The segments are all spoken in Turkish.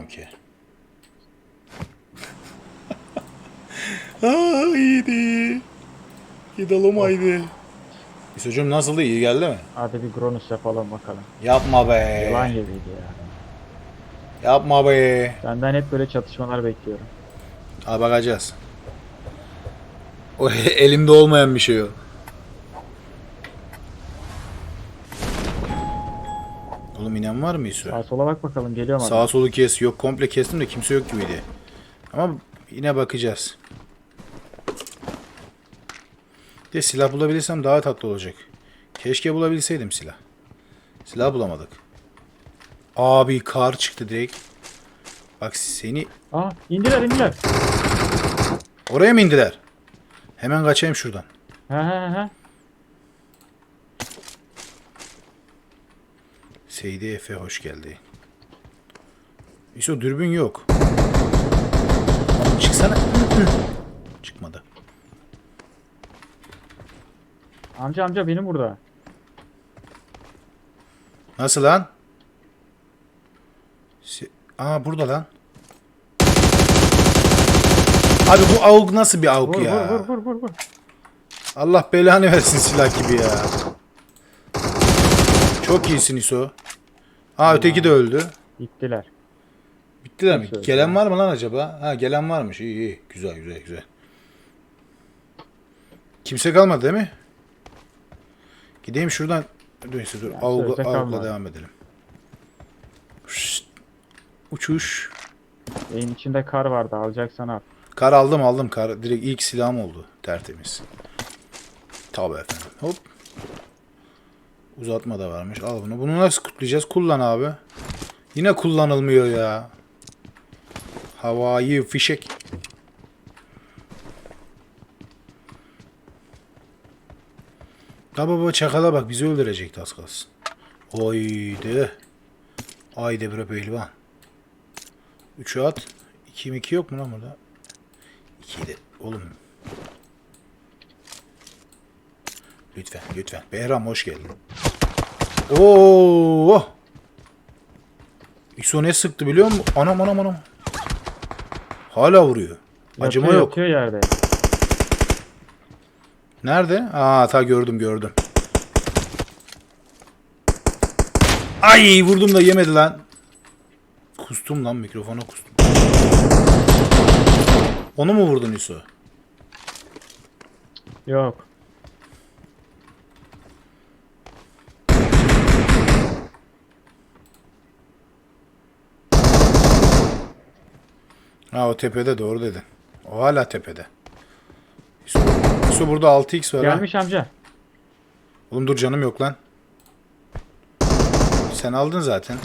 Tamam ki. Aa iyiydi. Gidelim haydi. İsocuğum nasıldı? İyi geldi mi? Hadi bir Gronus yapalım bakalım. Yapma be. Yılan gibiydi ya. Yapma be. Benden hep böyle çatışmalar bekliyorum. Abi bakacağız. O elimde olmayan bir şey o. İnen var mı İso? Sağa sola bak bakalım geliyor mu? Sağa solu kes. Yok komple kestim de kimse yok gibiydi. Ama yine bakacağız. Bir De silah bulabilirsem daha tatlı olacak. Keşke bulabilseydim silah. Silah bulamadık. Abi kar çıktı direkt. Bak seni Aa indiler indiler. oraya mı indiler? Hemen kaçayım şuradan. He he he. Seydi Efe hoş geldi. İso dürbün yok. Çıksana. Çıkmadı. Amca amca benim burada. Nasıl lan? Se- Aa burada lan. Abi bu avuk nasıl bir avuk Vur ya? vur vur vur vur. Allah belanı versin silah gibi ya. Çok iyisin İso. Aa öteki de öldü. Gittiler. Bittiler mi? Öldü Gelen var mı lan acaba? Ha gelen varmış. İyi iyi. Güzel güzel güzel. Kimse kalmadı değil mi? Gideyim şuradan. Neyse dur. Ya, Avukla, sözde avukla kalmadı. devam edelim. Şşt. Uçuş. Beyin içinde kar vardı alacaksan al. Kar aldım aldım kar. Direkt ilk silahım oldu. Tertemiz. Tabii efendim. Hop. Uzatma da varmış. Al bunu. Bunu nasıl kutlayacağız? Kullan abi. Yine kullanılmıyor ya. Havai fişek. Da baba çakala bak bizi öldürecekti az kalsın. Oydi. Haydi bre pehlivan. 3'ü at. 2 2 yok mu lan burada? 2 de. Oğlum. Lütfen lütfen. Behram hoş geldin. Oo! İso ne sıktı biliyor musun? Anam anam anam. Hala vuruyor. Acıma Yatıyor, yok. Yatıyor yerde. Nerede? Aa ta gördüm gördüm. Ay vurdum da yemedi lan. Kustum lan mikrofona kustum. Onu mu vurdun İso? Yok. Ha o tepede doğru dedin. O hala tepede. İso, İso burada 6x var ha. Gelmiş amca. Oğlum dur canım yok lan. Sen aldın zaten.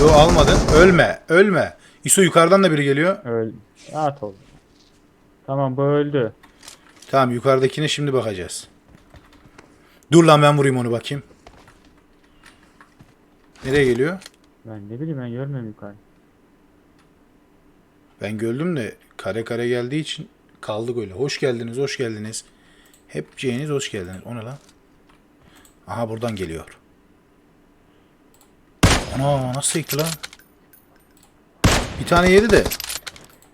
Yo almadın. Ölme. Ölme. İso yukarıdan da biri geliyor. Öl. Rahat ol. Tamam bu öldü. Tamam yukarıdakine şimdi bakacağız. Dur lan ben vurayım onu bakayım. Nereye geliyor? Ben ne bileyim ben görmüyorum yukarı. Ben gördüm de kare kare geldiği için kaldık öyle. Hoş geldiniz, hoş geldiniz. Hep C'niz hoş geldiniz. O ne lan? Aha buradan geliyor. Ana nasıl sekti lan? Bir tane yedi de.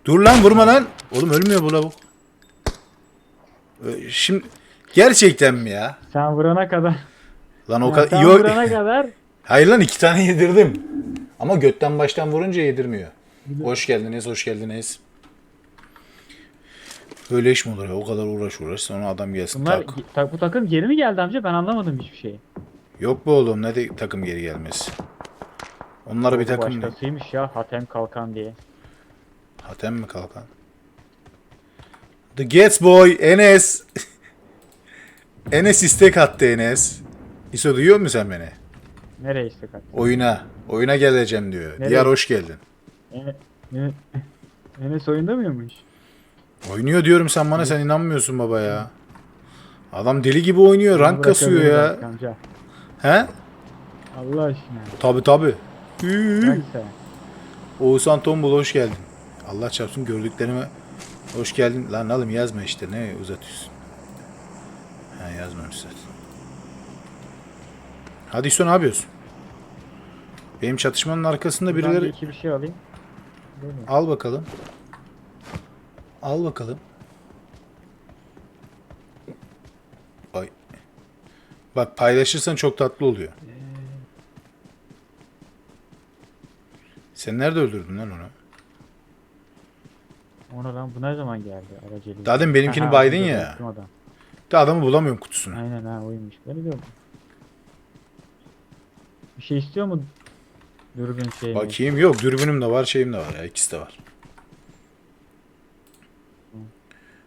Dur lan vurma lan. Oğlum ölmüyor bu lavuk. Ö- Şimdi gerçekten mi ya? Sen vurana kadar. Lan o Ya kadar sen yok. vurana kadar. Hayır lan iki tane yedirdim. Ama götten baştan vurunca yedirmiyor. Hoş geldiniz, hoş geldiniz. Böyle iş mi olur ya? O kadar uğraş uğraş sonra adam gelsin Bunlar tak. ta- bu takım geri mi geldi amca? Ben anlamadım hiçbir şeyi. Yok bu oğlum ne de takım geri gelmez. Onlara bir takım ne? Başkasıymış ya Hatem Kalkan diye. Hatem mi kalkan? The Gets Boy Enes. Enes istek attı Enes. İso duyuyor musun sen beni? Nereye istek attı? Oyuna. Oyuna geleceğim diyor. Nereye? Diyar hoş geldin. Ene- Ene- Enes oyunda mıymış? Oynuyor diyorum sen bana sen inanmıyorsun baba ya. Adam deli gibi oynuyor. Rank kasıyor ya. Amca. He? Allah aşkına. Tabi tabi. Oğuzhan Tombul hoş geldin. Allah çarpsın gördüklerime hoş geldin. Lan oğlum yazma işte ne uzatıyorsun. Ha yazmamış zaten. Hadi İso ne yapıyorsun? Benim çatışmanın arkasında Buradan birileri... bir iki bir şey alayım. Al bakalım. Al bakalım. Ay. Bak paylaşırsan çok tatlı oluyor. Sen nerede öldürdün lan onu? Ona lan bu ne zaman geldi araceli? Daha demin benimkini baydın ya. unuttum Adam. De adamı bulamıyorum kutusunu. Aynen ha oymuş. Beni gördüm. Bir şey istiyor mu? Dürbün şeyini. Bakayım yok dürbünüm de var şeyim de var ya ikisi de var.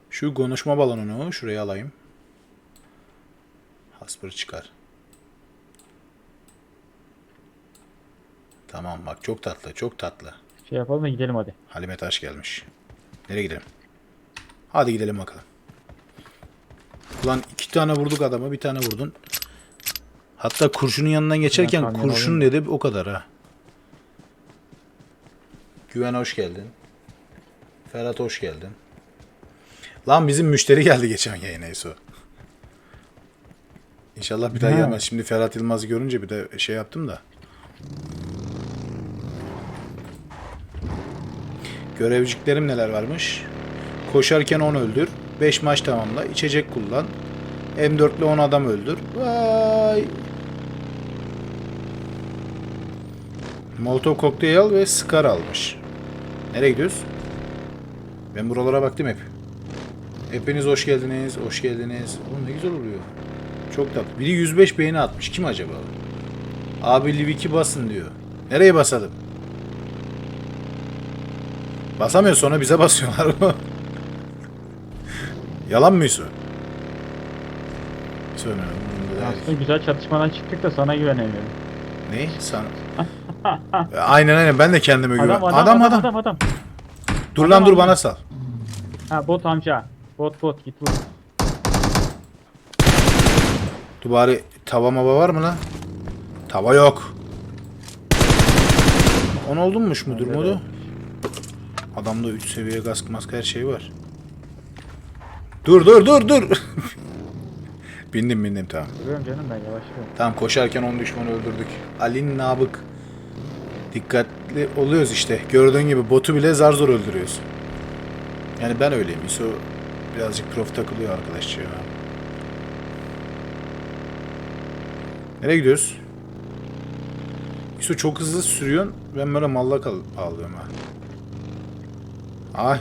Şu konuşma balonunu şuraya alayım. Hasper çıkar. Tamam bak çok tatlı çok tatlı. Şey yapalım da gidelim hadi. Halime Taş gelmiş. Nereye gidelim? Hadi gidelim bakalım. Ulan iki tane vurduk adama bir tane vurdun. Hatta kurşunun yanından geçerken kurşun dedi o kadar ha. Güven hoş geldin. Ferhat hoş geldin. Lan bizim müşteri geldi geçen yayına Esu. İnşallah bir daha Ha. gelmez. Şimdi Ferhat Yılmaz'ı görünce bir de şey yaptım da. Görevciklerim neler varmış? Koşarken 10 öldür. 5 maç tamamla. içecek kullan. M4 ile 10 adam öldür. Vay. Molotov kokteyl al ve Scar almış. Nereye gidiyoruz? Ben buralara baktım hep. Hepiniz hoş geldiniz, hoş geldiniz. Oğlum ne güzel oluyor. Çok tatlı. Biri 105 beğeni atmış. Kim acaba? Abi Liv 2 basın diyor. Nereye basalım? Basamıyor sonra bize basıyorlar. Yalan mı Yusuf? Sonra Aslında güzel çatışmadan çıktık da sana güvenemiyorum. ne? Sana. Aynen aynen ben de kendime güven. Adam adam adam adam. adam, Dur adam, lan dur adam. bana sal. Ha bot amca. Bot bot git vur. Dur bari tava mava var mı lan? Tava yok. On oldunmuş mudur de modu? Adamda 3 seviye kask mask her şey var. Dur dur dur dur. bindim bindim tamam. Duruyorum canım ben yavaşlıyorum. Tamam koşarken 10 düşmanı öldürdük. Alin Nabık. Dikkatli oluyoruz işte. Gördüğün gibi botu bile zar zor öldürüyoruz. Yani ben öyleyim. İso birazcık prof takılıyor arkadaşça ya. Nereye gidiyoruz? İso çok hızlı sürüyorsun. Ben böyle malla kal ağlıyorum ha. Ay.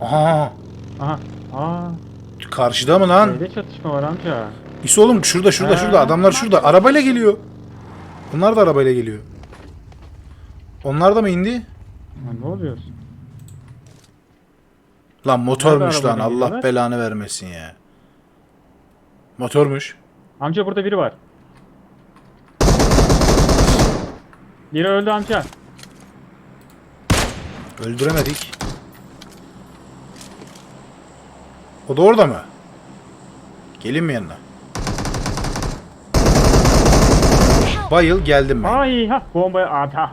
Aha. Aha. Aa. Karşıda mı lan? Neyde çatışma var amca? İso oğlum şurada şurada Ha. şurada adamlar şurada arabayla geliyor. Onlar da arabayla geliyor. Onlar da mı indi? Ha, ne oluyor? Lan motormuş lan arabayla Allah belanı vermesin ya. Motormuş. Amca burada biri var. Biri öldü amca. Öldüremedik. O da orada mı? Gelin mi yanına? Bayıl geldim ben. Ay ha bombaya Ata-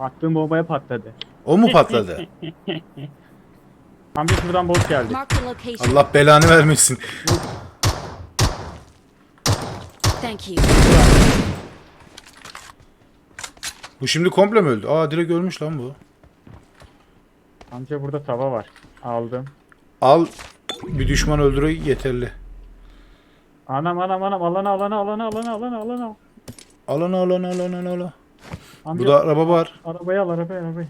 Attığım bombaya patladı. O mu patladı? Amca şuradan bot geldi. Mark the location. Allah belanı vermesin. Thank you. Bu şimdi komple mi öldü? Aa direkt ölmüş lan bu. Amca burada tava var. Aldım. Al bir düşman öldüre yeterli. Anam anam anam alana alana alana alana alana alana. Alana alana alana alana. Amca Bu da araba var. arabayı al arabayı arabayı.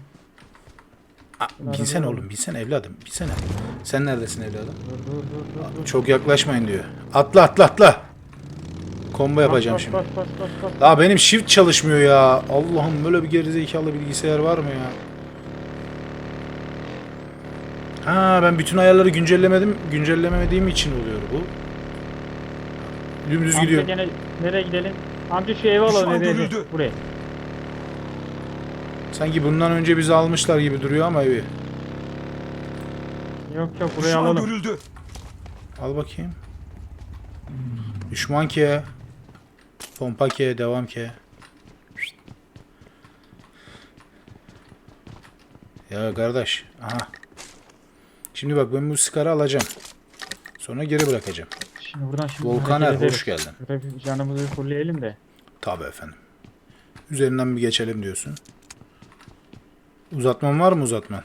Aa, oğlum binsene evladım binsene. Sen neredesin evladım? Dur dur dur dur. Çok yaklaşmayın diyor. Atla atla atla. Combo yapacağım Bas, şimdi. Bas bas bas bas. Daha benim shift çalışmıyor ya. Allah'ım böyle bir gerizekalı bilgisayar var mı ya? Ha ben bütün ayarları güncellemedim. Güncellemediğim için oluyor bu. Dümdüz Amca gidiyor. gene nereye gidelim? Amca şu evi alalım Düşman evi, evi. görüldü. Buraya. Sanki bundan önce bizi almışlar gibi duruyor ama evi. Yok yok buraya Düşman alalım. görüldü. Al bakayım. Düşman ke. Pompa ke. Devam ke. Ya kardeş. Aha. Şimdi bak ben bu skarı alacağım. Sonra geri bırakacağım. Şimdi buradan şimdi Volkaner hareket hoş geldin. Burada bir canımızı fullleyelim de. Tabii efendim. Üzerinden bir geçelim diyorsun. Uzatman var mı uzatman?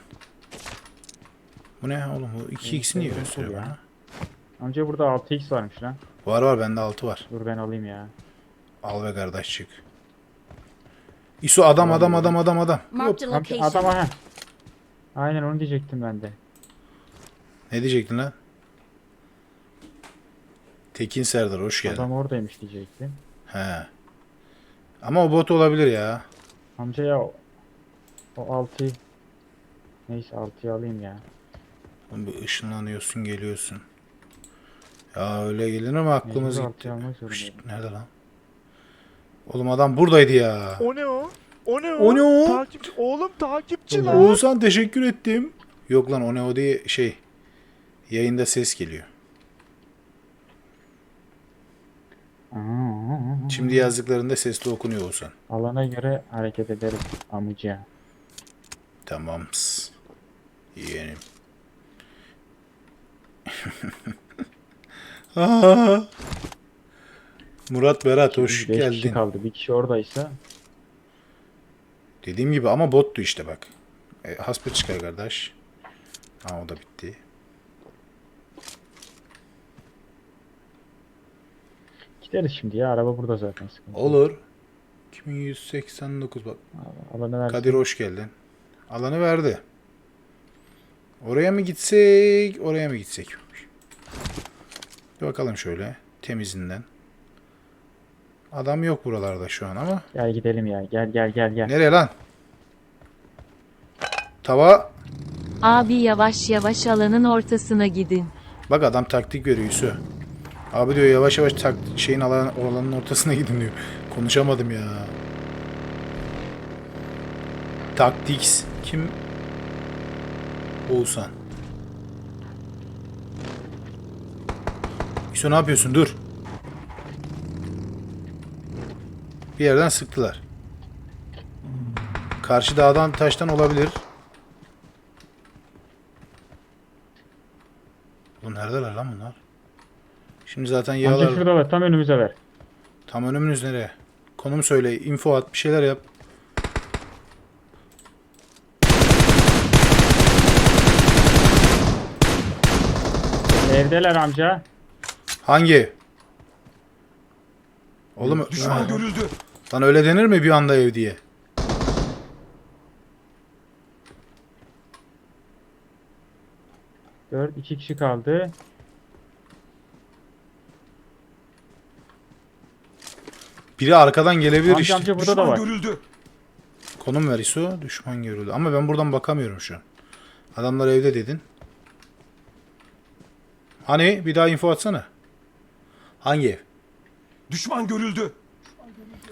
Bu ne oğlum? Bu 2x'i niye gösteriyor ya. bana? Amca burada 6x varmış lan. Var var bende 6 var. Dur ben alayım ya. Al ve kardeş çık. İso adam adam adam adam adam. Marked a Amca location. adam aha. Aynen onu diyecektim ben de. Ne diyecektin lan? Tekin Serdar hoş geldin. Adam oradaymış diyecektim. He. Ama o bot olabilir ya. Amca ya o, o 6'yı Neyse 6'yı alayım ya. Oğlum bir ışınlanıyorsun geliyorsun. Ya öyle gelir mi aklımız Mecbur gitti. altıyı almak zorundayım. Şşt, nerede lan? Oğlum adam buradaydı ya. O ne o? O ne o? O ne o? Takipçi. Oğlum takipçi lan. Oğuzhan teşekkür ettim. Yok lan o ne o diye şey. Yayında ses geliyor. Aa, Şimdi yazdıklarında sesli okunuyor Oğuzhan. Alana göre hareket ederiz amca. Tamam. Yeğenim. Aa! Murat Berat hoş 5 kişi geldin. kaldı. Bir kişi oradaysa Dediğim gibi ama bottu işte bak. E, hasbir çıkar kardeş. Ha o da bitti. Gideriz şimdi ya. Araba burada zaten sıkıntı. yok. Olur. 2189 bak. Alana versin. Kadir hoş geldin. Alanı verdi. Oraya mı gitsek, oraya mı gitsek? Bir bakalım şöyle temizinden. Adam yok buralarda şu an ama. Gel gidelim ya. Gel gel gel gel. Nereye lan? Tava. Abi yavaş yavaş alanın ortasına gidin. Bak adam taktik Yusuf. Abi diyor yavaş yavaş tak şeyin alan, alanın ortasına gidin diyor. Konuşamadım ya. Tactics. Kim? Oğuzhan. Yusuf ne yapıyorsun? Dur. Bir yerden sıktılar. Karşı dağdan taştan olabilir. Oğlum neredeler lan bunlar? Şimdi zaten Amca yağlar... şurada var. Tam önümüze ver. Tam önümüz nereye? Konum söyle, info at, bir şeyler yap. Evdeler amca. Hangi? Oğlum Düşman görüldü. lan öyle denir mi bir anda ev diye? Dört iki kişi kaldı. Biri arkadan gelebilir Amca işte. amca burada da Düşman var. görüldü. Konum ver İso. Düşman görüldü. Ama ben buradan bakamıyorum şu an. Adamlar evde dedin. Hani bir daha info atsana. Hangi ev? Düşman görüldü.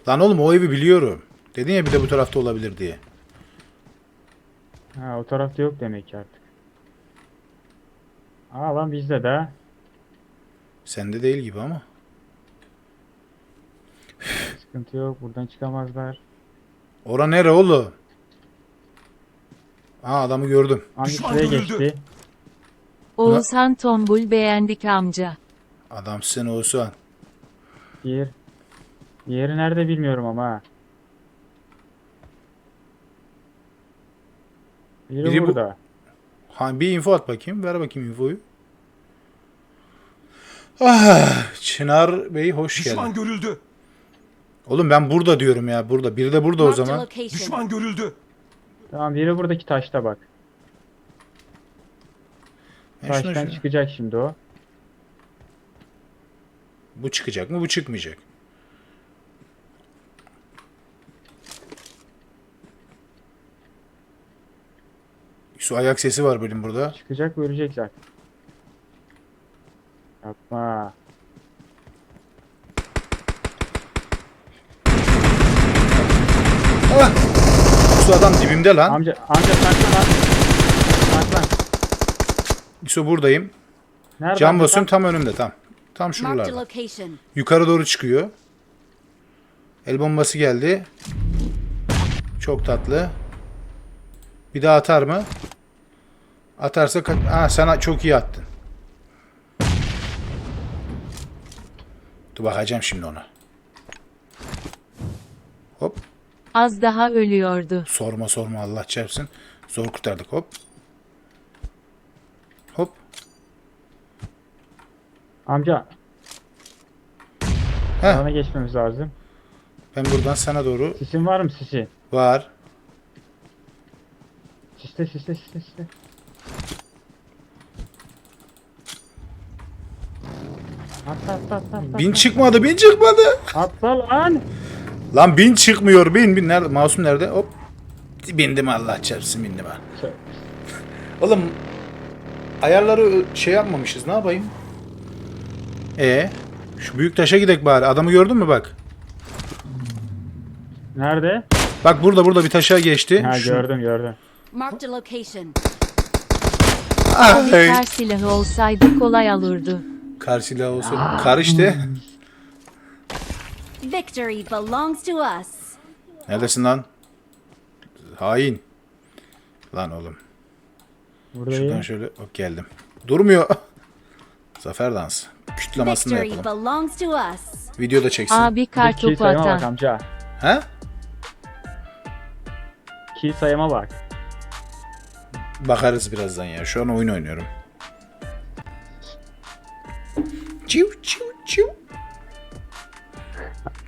Lan oğlum o evi biliyorum. Dedin ya bir de bu tarafta olabilir diye. Ha o tarafta yok demek ki artık. Aa lan bizde de. Sende değil gibi ama. Sıkıntı yok. Buradan çıkamazlar. Ora nere oğlum? Aa adamı gördüm. Düşman şuraya görüldü. geçti. Oğuzhan Tombul beğendik amca. Adamsın Oğuzhan. Diğer. Diğeri nerede bilmiyorum ama ha. Biri, Biri bu- burada. Ha, bir info at bakayım. Ver bakayım infoyu. Ah, Çınar Bey hoş Düşman geldin. görüldü. Oğlum ben burada diyorum ya. Burada. Biri de burada o zaman. Düşman görüldü. Tamam biri buradaki taşta bak. Şuna Taştan şuna- çıkacak şimdi o. Bu çıkacak mı? Bu çıkmayacak. Su ayak sesi var benim burada. Çıkacak ve ölecek zaten. Yapma. Ah! Su adam dibimde lan. Amca amca saklan. Saklan. Su buradayım. Nerede? Cam amca? basıyorum tam önümde tam. Tam şuralarda. Yukarı doğru çıkıyor. El bombası geldi. Çok tatlı. Bir daha atar mı? Atarsa ha, sana çok iyi attın. Dur bakacağım şimdi ona. Hop. Az daha ölüyordu. Sorma sorma Allah çarpsın. Zor kurtardık hop. Hop. Amca Heh. bana geçmemiz lazım. Ben buradan sana doğru Sisin var mı sisi? var. Siste siste siste siste. Atla atla atla atla. Bin çıkmadı bin çıkmadı. Atla lan. Lan bin çıkmıyor bin bin. Nerede? Masum nerede? Hop. Bindim Allah çarpsın bindim ha. Oğlum ayarları şey yapmamışız ne yapayım? E şu büyük taşa gidek bari. Adamı gördün mü bak? Nerede? Bak burada burada bir taşa geçti. Ha Şu- gördüm gördüm. Marked a location. Ay. kar silahı olsaydı kolay olurdu. Kar silahı olsun. Kar işte. Victory belongs to us. Neredesin lan? Hain. Lan oğlum. Şuradan Buradayım. şöyle hop geldim. Durmuyor. Zafer dansı. Kütlemasını Victory yapalım. belongs to us. Video da çeksin. Abi kar Kill topu sayıma bak atan. amca. He? Kill sayıma bak. Bakarız birazdan ya. Şu an oyun oynuyorum.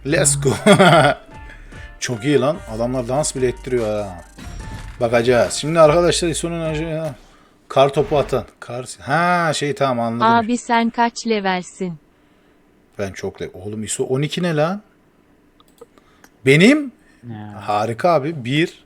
Let's go. Çok iyi lan. Adamlar dans bile ettiriyor ha. Bakacağız. Şimdi arkadaşlar sonun kar topu atan. Kar ha şey tamam anladım. Abi sen kaç levelsin? Ben çok le Oğlum ISO 12 ne lan? Benim Ya. harika abi. 1